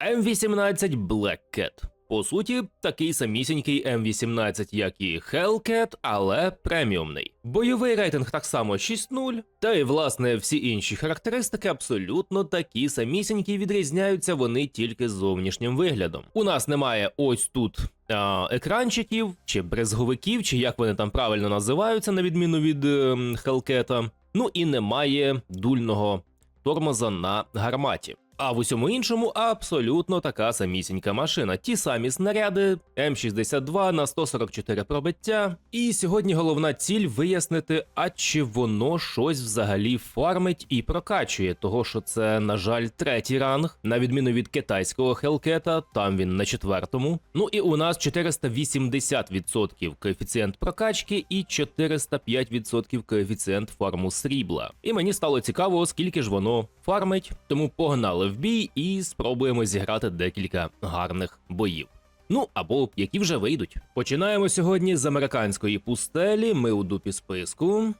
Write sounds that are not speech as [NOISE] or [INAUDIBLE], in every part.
М18 Black Cat. По суті, такий самісінький М18, як і Hellcat, але преміумний. Бойовий рейтинг так само 6.0, та й власне всі інші характеристики абсолютно такі самісінькі, відрізняються вони тільки зовнішнім виглядом. У нас немає ось тут а, екранчиків чи брезговиків, чи як вони там правильно називаються, на відміну від ем, Hellcat. Ну і немає дульного тормоза на гарматі. А в усьому іншому абсолютно така самісінька машина. Ті самі снаряди, М62 на 144 пробиття. І сьогодні головна ціль вияснити, а чи воно щось взагалі фармить і прокачує, того що це, на жаль, третій ранг, на відміну від китайського Хелкета, там він на четвертому. Ну і у нас 480% коефіцієнт прокачки і 405% коефіцієнт фарму срібла. І мені стало цікаво, скільки ж воно фармить, тому погнали в бій і спробуємо зіграти декілька гарних боїв. Ну або які вже вийдуть. Починаємо сьогодні з американської пустелі. Ми у дупі списку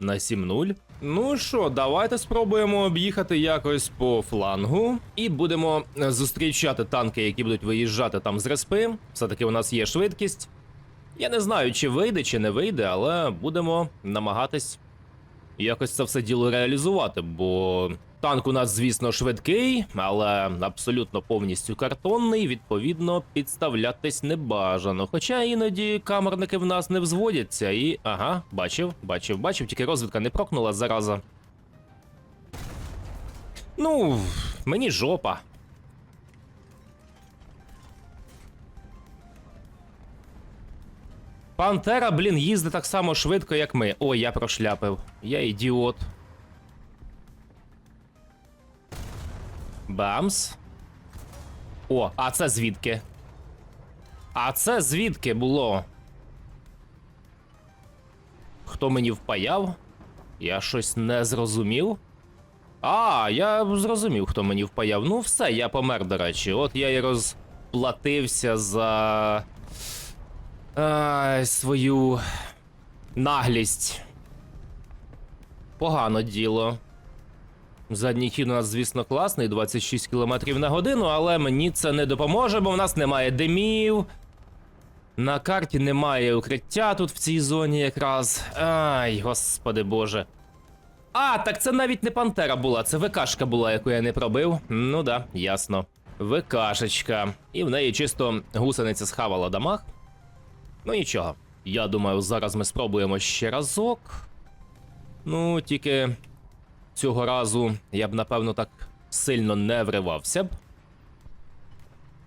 на 7-0. Ну що, давайте спробуємо об'їхати якось по флангу і будемо е, зустрічати танки, які будуть виїжджати там з респи. Все-таки у нас є швидкість. Я не знаю, чи вийде, чи не вийде, але будемо намагатись якось це все діло реалізувати, бо танк у нас, звісно, швидкий, але абсолютно повністю картонний. Відповідно, підставлятись не бажано. Хоча іноді камерники в нас не взводяться, і ага, бачив, бачив, бачив, тільки розвідка не прокнула зараза. Ну, мені жопа. Пантера, блін, їздить так само швидко, як ми. Ой, я прошляпив. Я ідіот. Бамс. О, а це звідки? А це звідки було? Хто мені впаяв? Я щось не зрозумів. А, я зрозумів, хто мені впаяв. Ну, все, я помер, до речі. От я і розплатився за. Ай, свою наглість. Погано діло. Задній хід у нас, звісно, класний, 26 км на годину, але мені це не допоможе, бо в нас немає димів. На карті немає укриття тут в цій зоні якраз. Ай, господи боже. А, так це навіть не пантера була, це ВКшка була, яку я не пробив. Ну да, ясно. ВКшечка. І в неї чисто гусениця схавала дамаг. Ну нічого. Я думаю, зараз ми спробуємо ще разок. Ну, тільки цього разу я б, напевно, так сильно не вривався б.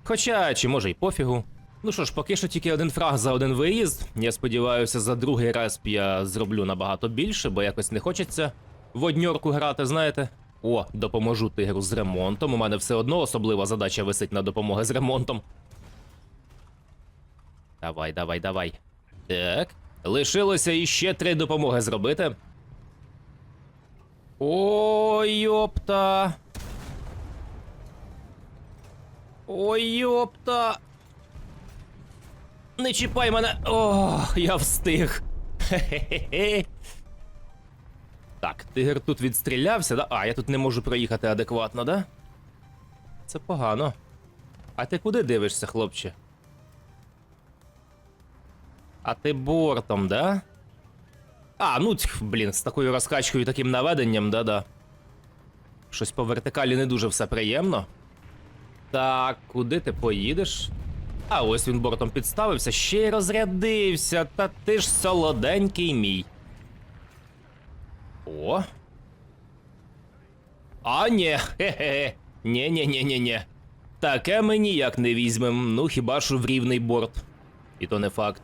Хоча, чи може й пофігу. Ну що ж, поки що тільки один фраг за один виїзд. Я сподіваюся, за другий респ я зроблю набагато більше, бо якось не хочеться в одньорку грати, знаєте. О, допоможу тигру з ремонтом. У мене все одно особлива задача висить на допомоги з ремонтом. Давай, давай, давай. Так. Лишилося іще три допомоги зробити. Ой, йопта. Ой, йопта. Не чіпай мене. О, я встиг. Хе-хе-хе. Так, тигр тут відстрілявся, да? А, я тут не можу проїхати адекватно, да? Це погано. А ти куди дивишся, хлопче? А ти бортом, да? А, ну, блін, з такою розкачкою і таким наведенням, да-да. Щось по вертикалі не дуже все приємно. Так, куди ти поїдеш? А ось він бортом підставився, ще й розрядився. Та ти ж солоденький мій. О. А, ні, хе-хе. Нє-нє-нє-нє-нє. Таке ми ніяк не візьмем, ну хіба що в рівний борт. І то не факт.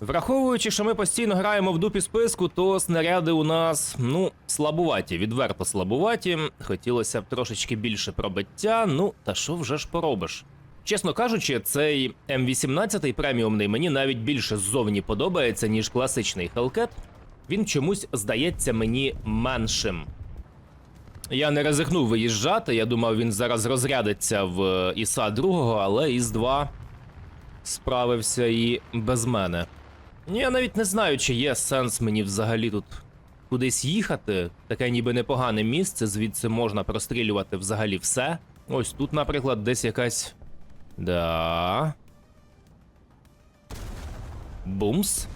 Враховуючи, що ми постійно граємо в дупі списку, то снаряди у нас, ну, слабуваті, відверто слабуваті. Хотілося б трошечки більше пробиття, ну, та що вже ж поробиш. Чесно кажучи, цей М18 преміумний мені навіть більше ззовні подобається, ніж класичний Hellcat. Він чомусь здається мені меншим. Я не ризикнув виїжджати, я думав, він зараз розрядиться в ІСа 2, але ІС 2 справився і без мене. Ну, Я навіть не знаю, чи є сенс мені взагалі тут кудись їхати. Таке ніби непогане місце, звідси можна прострілювати взагалі все. Ось тут, наприклад, десь якась. Да. Бумс.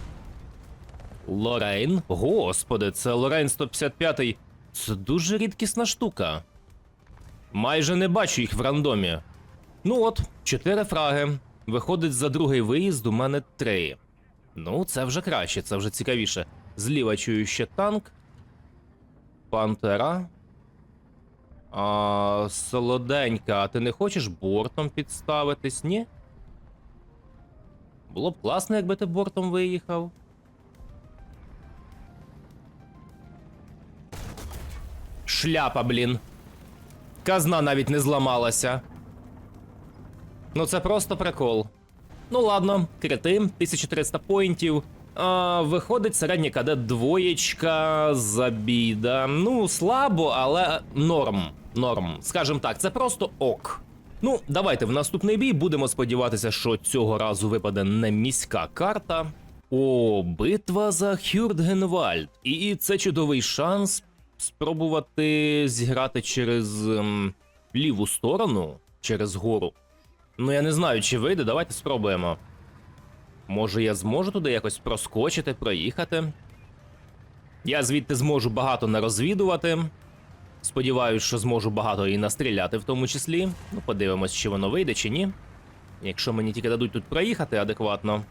Лорейн. Господи, це Лорейн 155-й. Це дуже рідкісна штука. Майже не бачу їх в рандомі. Ну от, чотири фраги. Виходить, за другий виїзд у мене три. Ну, це вже краще, це вже цікавіше. Зліва чую ще танк. Пантера. А, солоденька, а ти не хочеш бортом підставитись, ні? Було б класно, якби ти бортом виїхав. Шляпа, блін. Казна навіть не зламалася. Ну це просто прикол. Ну ладно, крити, 1300 поінтів. А, виходить середній кадет двоєчка забіда. Ну, слабо, але норм. Норм. Скажем так, це просто ок. Ну, давайте в наступний бій будемо сподіватися, що цього разу випаде не міська карта. О, битва за Хюрдгенвальд. І це чудовий шанс спробувати зіграти через ем, ліву сторону, через гору. Ну, я не знаю, чи вийде, давайте спробуємо. Може, я зможу туди якось проскочити, проїхати. Я звідти зможу багато нарозвідувати. Сподіваюсь, що зможу багато і настріляти в тому числі. Ну, подивимось, чи воно вийде, чи ні. Якщо мені тільки дадуть тут проїхати адекватно.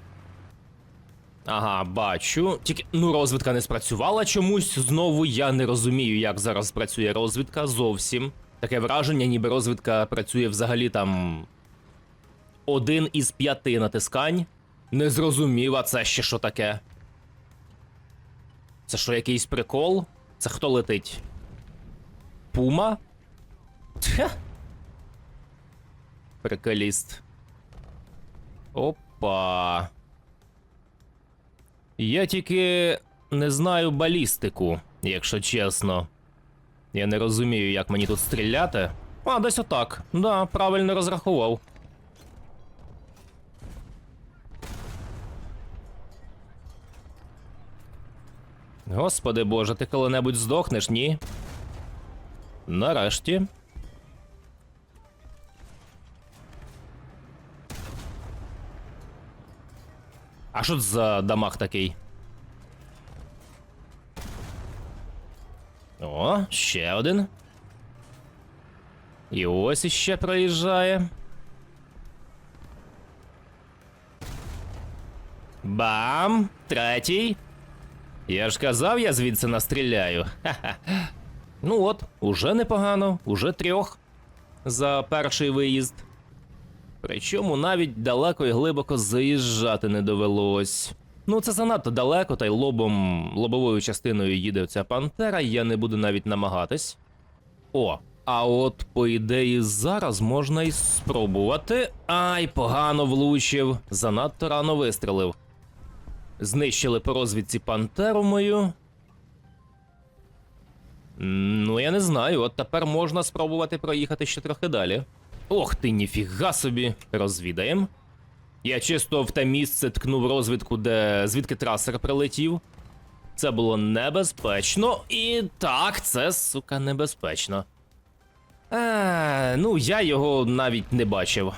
Ага, бачу. Тільки ну розвідка не спрацювала чомусь. Знову я не розумію, як зараз працює розвідка зовсім. Таке враження, ніби розвідка працює взагалі там. Один із п'яти натискань. Не зрозумів, а це ще що таке. Це що, якийсь прикол? Це хто летить? Пума? Тьха. Приколіст. Опа. Я тільки не знаю балістику, якщо чесно. Я не розумію, як мені тут стріляти. А, десь отак. Да, правильно розрахував. Господи боже, ти коли-небудь здохнеш, ні? Нарешті. А що за дамаг такий? О, ще один. І ось іще проїжджає. Бам! Третій. Я ж казав, я звідси настріляю. Ха-ха. [LAUGHS] Ну от, уже непогано, уже трьох за перший виїзд. Причому навіть далеко і глибоко заїжджати не довелось. Ну, це занадто далеко, та й лобом, лобовою частиною їде ця пантера, я не буду навіть намагатись. О, а от, по ідеї, зараз можна і спробувати. Ай, погано влучив. Занадто рано вистрелив. Знищили по розвідці пантеру мою. Ну, я не знаю, от тепер можна спробувати проїхати ще трохи далі. Ох ти, ніфіга собі, розвідаєм. Я чисто в те місце ткнув розвідку, де звідки трасер прилетів. Це було небезпечно. І так, це, сука, небезпечно. А, ну, я його навіть не бачив.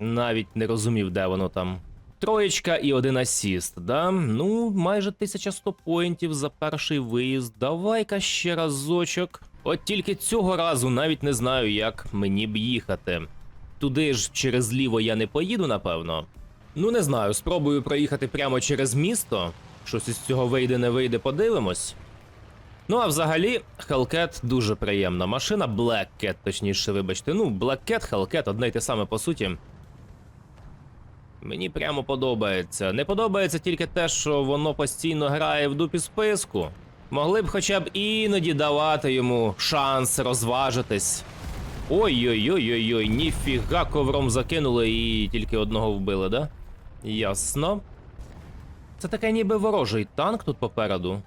Навіть не розумів, де воно там. Троєчка і один асіст, да? Ну, майже 1100 поінтів за перший виїзд. Давай-ка ще разочок. От тільки цього разу навіть не знаю, як мені б їхати. Туди ж через ліво я не поїду, напевно. Ну, не знаю, спробую проїхати прямо через місто. Щось із цього вийде, не вийде, подивимось. Ну, а взагалі, Hellcat дуже приємна машина. Black Cat, точніше, вибачте. Ну, Black Cat, Hellcat, одне й те саме по суті. Мені прямо подобається. Не подобається тільки те, що воно постійно грає в дупі списку. Могли б хоча б іноді давати йому шанс розважитись. Ой-ой-ой-ой-ой, ніфіга ковром закинули і тільки одного вбили, да? Ясно. Це таке ніби ворожий танк тут попереду.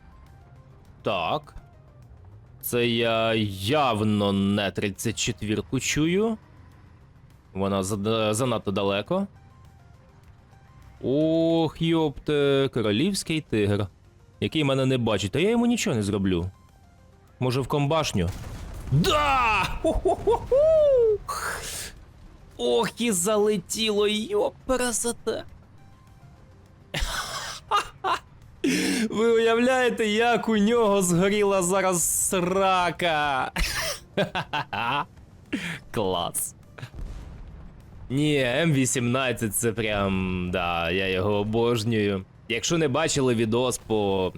Так. Це я явно не 34-ку чую. Вона занадто далеко. Ох, йопте, королівський тигр. Який мене не бачить, та я йому нічого не зроблю. Може в комбашню? Да! Ох. І залетіло, йопересете. [LAUGHS] Ви уявляєте, як у нього згоріла зараз срака. [LAUGHS] Клас. Ні, М18 це прям. Да, я його обожнюю. Якщо не бачили відос по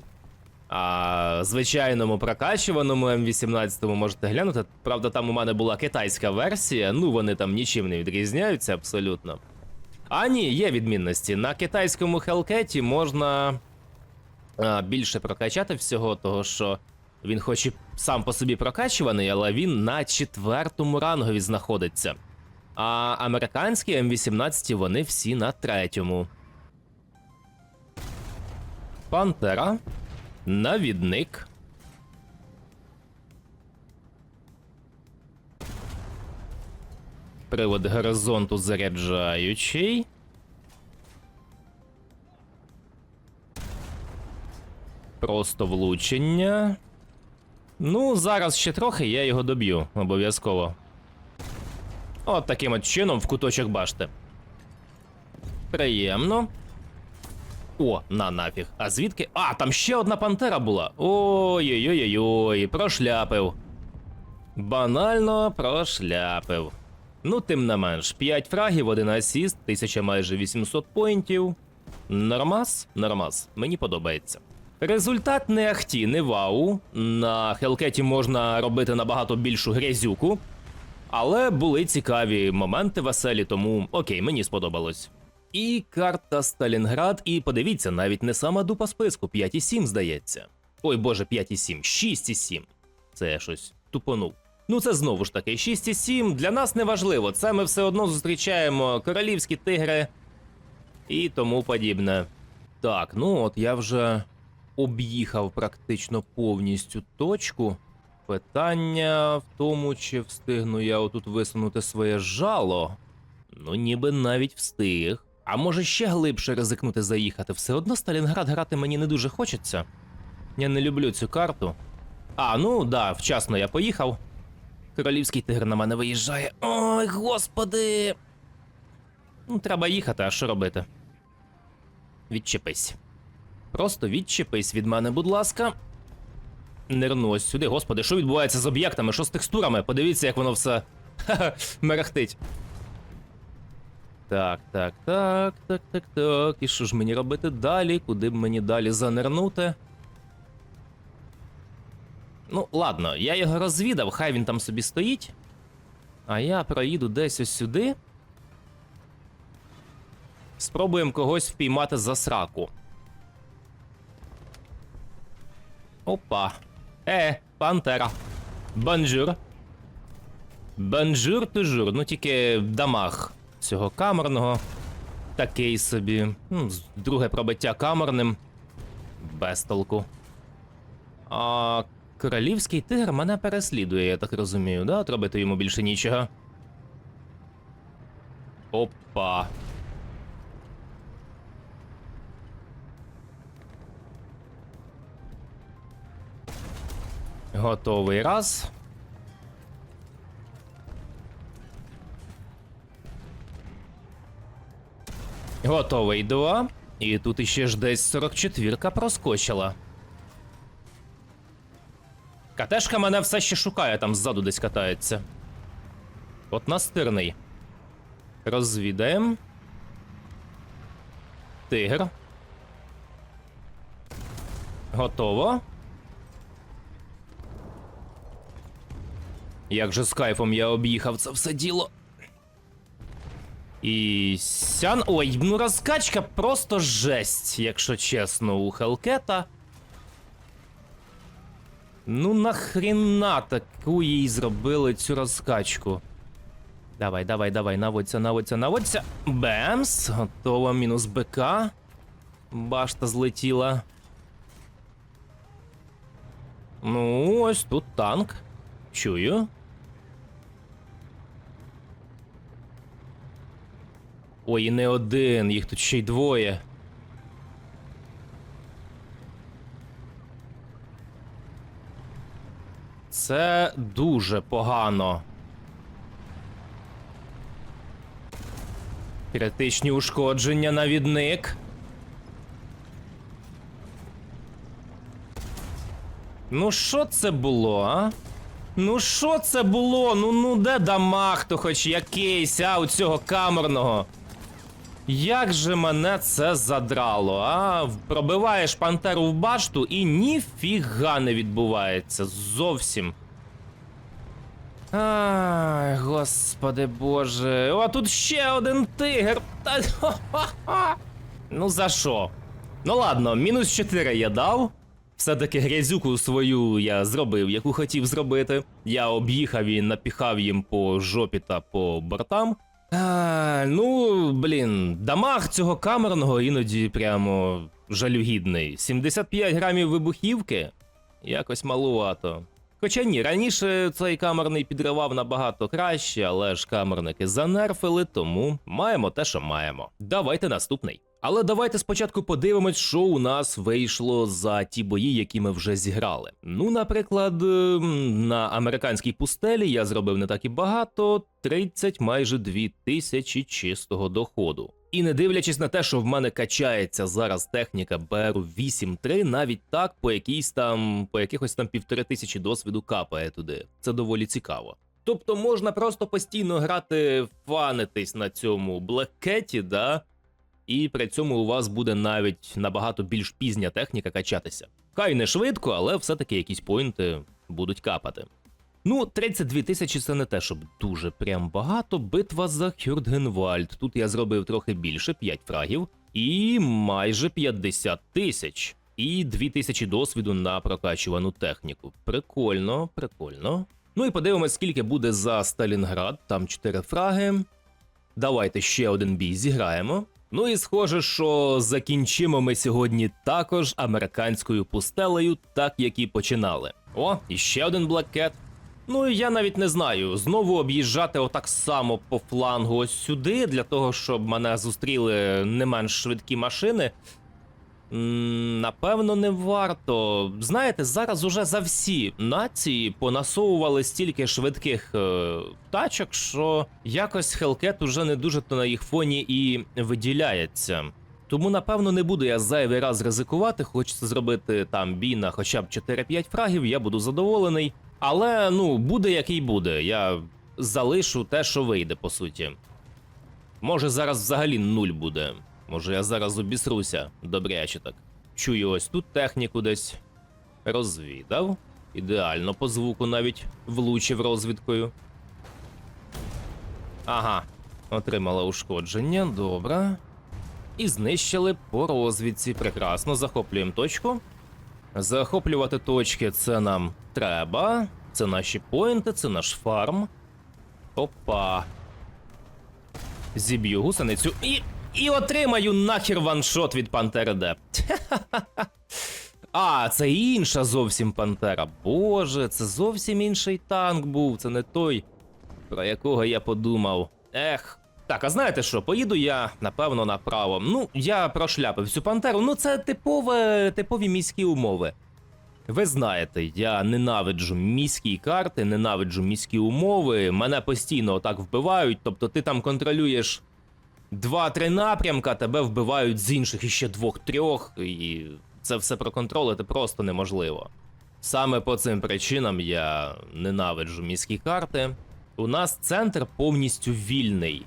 а, звичайному прокачуваному М18, можете глянути. Правда, там у мене була китайська версія, ну вони там нічим не відрізняються абсолютно. А ні, є відмінності. На китайському Hellcat можна а, більше прокачати всього, того що він хоч і сам по собі прокачуваний, але він на четвертому рангові знаходиться. А американські М18 вони всі на третьому. Пантера. Навідник. Привод горизонту заряджаючий. Просто влучення. Ну, зараз ще трохи я його доб'ю, обов'язково. От таким от чином в куточок башти. Приємно. О, на нафіг. А звідки? А, там ще одна пантера була. Ой-ой-ой-ой, прошляпив. Банально прошляпив. Ну, тим не менш, 5 фрагів, 1 асіст, 1000 майже 800 поінтів. Нормас, нормас, мені подобається. Результат не ахті, не вау. На Хелкеті можна робити набагато більшу грязюку. Але були цікаві моменти веселі, тому окей, мені сподобалось. І карта Сталінград, і подивіться, навіть не сама дупа списку, 5,7 здається. Ой боже, 5,7, 6,7. Це я щось тупонув. Ну це знову ж таки 6,7 для нас не важливо. Це ми все одно зустрічаємо королівські тигри і тому подібне. Так, ну от я вже об'їхав практично повністю точку. Питання в тому, чи встигну я отут висунути своє жало. Ну, ніби навіть встиг. А може ще глибше ризикнути заїхати. Все одно Сталінград грати мені не дуже хочеться. Я не люблю цю карту. А, ну да, вчасно я поїхав. Королівський тигр на мене виїжджає. Ой, господи. Ну, треба їхати, а що робити? Відчепись. Просто відчепись від мене, будь ласка. Нирну ось сюди, господи, що відбувається з об'єктами, що з текстурами? Подивіться, як воно все [LAUGHS] мерехтить. Так, так, так, так, так, так. І що ж мені робити далі? Куди б мені далі занирнути? Ну, ладно, я його розвідав, хай він там собі стоїть. А я проїду десь ось сюди. Спробуємо когось впіймати за сраку. Опа. Е, пантера. Бонжур. Бонжур тужур. Ну тільки дамаг цього камерного. Такий собі. Ну, друге пробиття камерним. Без толку. А королівський тигр мене переслідує, я так розумію, да? От робити йому більше нічого. Опа. Готовий раз. Готовий два. І тут іще ж десь 44-ка проскочила. Катешка мене все ще шукає, там ззаду десь катається. От настирний. Розвідаємо. Тигр. Готово. Як же з кайфом я об'їхав це все діло. І сян. Ой, ну розкачка просто жесть, якщо чесно, у Хелкета. Ну нахрена таку їй зробили цю розкачку. Давай, давай, давай, наводься, наводься, наводься. Бемс. Готово, мінус БК. Башта злетіла. Ну, ось тут танк. Чую. Ой, і не один, їх тут ще й двоє. Це дуже погано. Критичні ушкодження, навідник. Ну, що це було, а? Ну, що це було? Ну, ну, де дамаг, то хоч якийсь, а, у цього камерного. Як же мене це задрало, а? Пробиваєш пантеру в башту і ніфіга не відбувається. Зовсім. Ай, господи боже. О, тут ще один тигр. Та. [LAUGHS] Ну за що? Ну ладно, мінус 4 я дав. Все-таки грязюку свою я зробив, яку хотів зробити. Я об'їхав і напіхав їм по жопі та по бортам. А, ну, блін, дамаг цього камерного іноді прямо жалюгідний. 75 грамів вибухівки? Якось малувато. Хоча ні, раніше цей камерний підривав набагато краще, але ж камерники занерфили, тому маємо те, що маємо. Давайте наступний. Але давайте спочатку подивимось, що у нас вийшло за ті бої, які ми вже зіграли. Ну, наприклад, ем, на американській пустелі я зробив не так і багато 30 майже 2 тисячі чистого доходу. І не дивлячись на те, що в мене качається зараз техніка БРу 8.3, навіть так по якійсь там, по якихось там півтори тисячі досвіду капає туди. Це доволі цікаво. Тобто можна просто постійно грати, фанитись на цьому блекеті, да? І при цьому у вас буде навіть набагато більш пізня техніка качатися. Хай не швидко, але все-таки якісь поінти будуть капати. Ну, 32 тисячі це не те, щоб дуже прям багато. Битва за Хюрдгенвальд. Тут я зробив трохи більше, 5 фрагів, і майже 50 тисяч. І 2 тисячі досвіду на прокачувану техніку. Прикольно, прикольно. Ну і подивимось, скільки буде за Сталінград. Там 4 фраги. Давайте ще один бій зіграємо. Ну і схоже, що закінчимо ми сьогодні також американською пустелею, так як і починали. О, і ще один блакет. Ну і я навіть не знаю, знову об'їжджати отак само по флангу ось сюди, для того, щоб мене зустріли не менш швидкі машини. Напевно, не варто. Знаєте, зараз уже за всі нації понасовували стільки швидких е, тачок, що якось Hellcat уже не дуже то на їх фоні і виділяється. Тому, напевно, не буду я зайвий раз ризикувати. Хочеться зробити там бій на хоча б 4-5 фрагів, я буду задоволений. Але ну, буде який буде. Я залишу те, що вийде, по суті. Може, зараз взагалі нуль буде. Може, я зараз обісруся добряче так. Чую ось тут техніку десь. Розвідав. Ідеально по звуку навіть влучив розвідкою. Ага, отримала ушкодження, добре. І знищили по розвідці. Прекрасно, захоплюємо точку. Захоплювати точки це нам треба. Це наші поінти, це наш фарм. Опа. Зіб'ю гусеницю і. І отримаю нахер ваншот від Пантери Д. [LAUGHS] А, це інша зовсім Пантера. Боже, це зовсім інший танк був. Це не той, про якого я подумав. Ех. Так, а знаєте що? Поїду я, напевно, направо. Ну, я прошляпив цю пантеру. Ну, це типове, типові міські умови. Ви знаєте, я ненавиджу міські карти, ненавиджу міські умови. Мене постійно отак вбивають. Тобто ти там контролюєш два-три напрямка, тебе вбивають з інших іще двох-трьох, і це все проконтролити просто неможливо. Саме по цим причинам я ненавиджу міські карти. У нас центр повністю вільний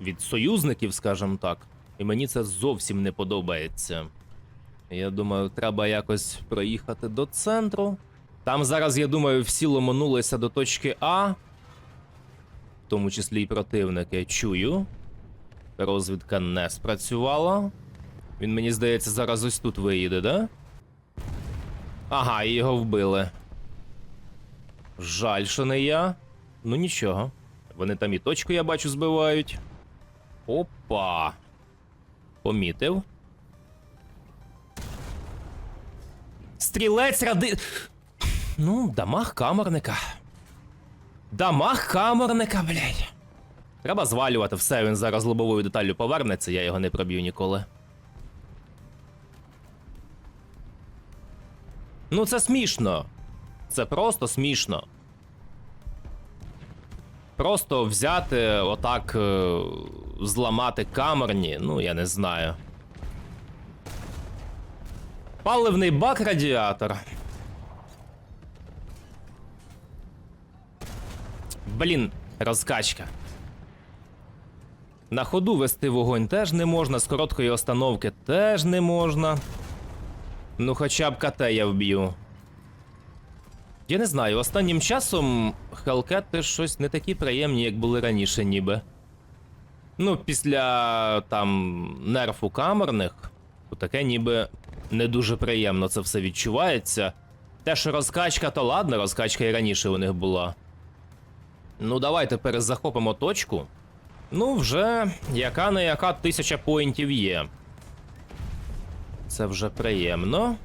від союзників, скажімо так, і мені це зовсім не подобається. Я думаю, треба якось проїхати до центру. Там зараз, я думаю, всі ломанулися до точки А, в тому числі й противники. Чую. Розвідка не спрацювала. Він, мені здається, зараз ось тут виїде, да? Ага, і його вбили. Жаль, що не я. Ну нічого. Вони там і точку, я бачу, збивають. Опа. Помітив. Стрілець ради. Ну, дамаг камерника. Дамаг камерника, блядь. Треба звалювати все, він зараз лобовою деталлю повернеться, я його не проб'ю ніколи. Ну, це смішно. Це просто смішно. Просто взяти отак е, зламати камерні, ну я не знаю. Паливний бак радіатор. Блін, розкачка. На ходу вести вогонь теж не можна, з короткої остановки теж не можна. Ну, хоча б КТ я вб'ю. Я не знаю, останнім часом хелкети щось не такі приємні, як були раніше, ніби. Ну, після там нерфу камерних, то таке ніби не дуже приємно це все відчувається. Те, що розкачка, то ладно, розкачка і раніше у них була. Ну, давайте перезахопимо точку. Ну, вже яка не яка тисяча поінтів є. Це вже приємно.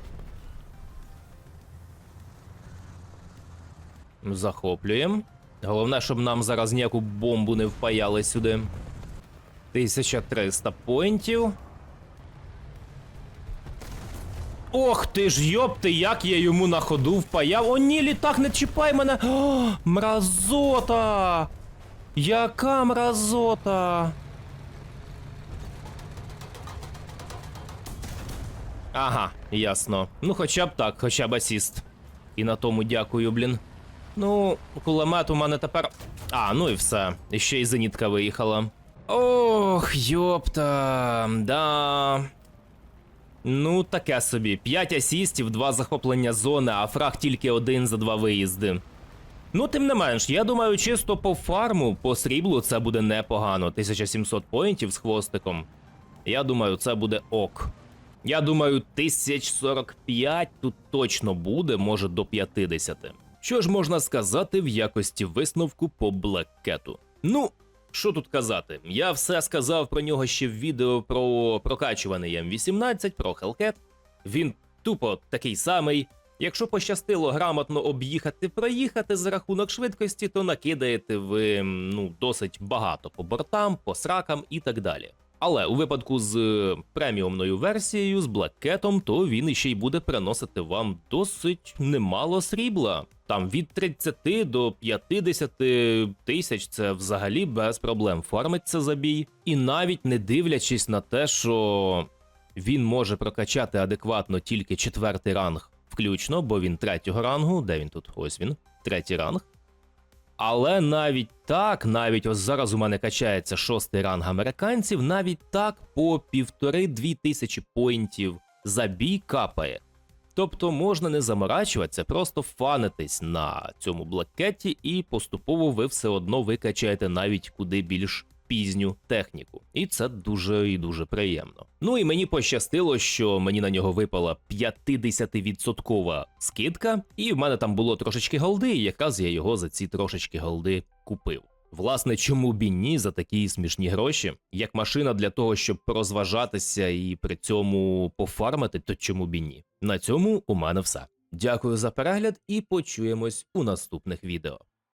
Захоплюємо. Головне, щоб нам зараз ніяку бомбу не впаяли сюди. 1300 поінтів. Ох ти ж йопти, як я йому на ходу впаяв. О, ні, літак, не чіпай мене. О, мразота! Яка мразота! Ага, ясно. Ну, хоча б так, хоча б асіст. І на тому дякую, блін. Ну, кулемет у мене тепер. А, ну і все. Ще й зенітка виїхала. Ох, йопта, да. Ну, таке собі. 5 асістів, 2 захоплення зони, а фраг тільки один за два виїзди. Ну, тим не менш, я думаю, чисто по фарму, по сріблу це буде непогано. 1700 поінтів з хвостиком. Я думаю, це буде ок. Я думаю, 1045 тут точно буде, може до 50. Що ж можна сказати в якості висновку по Блеккету? Ну, що тут казати? Я все сказав про нього ще в відео про прокачуваний М18, про Hellcat. Він тупо такий самий. Якщо пощастило грамотно об'їхати, проїхати за рахунок швидкості, то накидаєте ви ну досить багато по бортам, по сракам і так далі. Але у випадку з е, преміумною версією, з Блеккетом, то він іще й буде приносити вам досить немало срібла. Там від 30 до 50 тисяч це взагалі без проблем фармиться забій. І навіть не дивлячись на те, що він може прокачати адекватно тільки четвертий ранг, включно, бо він третього рангу. Де він тут? Ось він, третій ранг. Але навіть так, навіть ось зараз у мене качається шостий ранг американців, навіть так по півтори-дві тисячі поінтів за бій капає. Тобто можна не заморачуватися, просто фанитись на цьому блакеті, і поступово ви все одно викачаєте навіть куди більш пізню техніку. І це дуже і дуже приємно. Ну і мені пощастило, що мені на нього випала 50% скидка, і в мене там було трошечки голди, і якраз я його за ці трошечки голди купив. Власне, чому б і ні за такі смішні гроші? Як машина для того, щоб порозважатися і при цьому пофармити, то чому б і ні? На цьому у мене все. Дякую за перегляд і почуємось у наступних відео.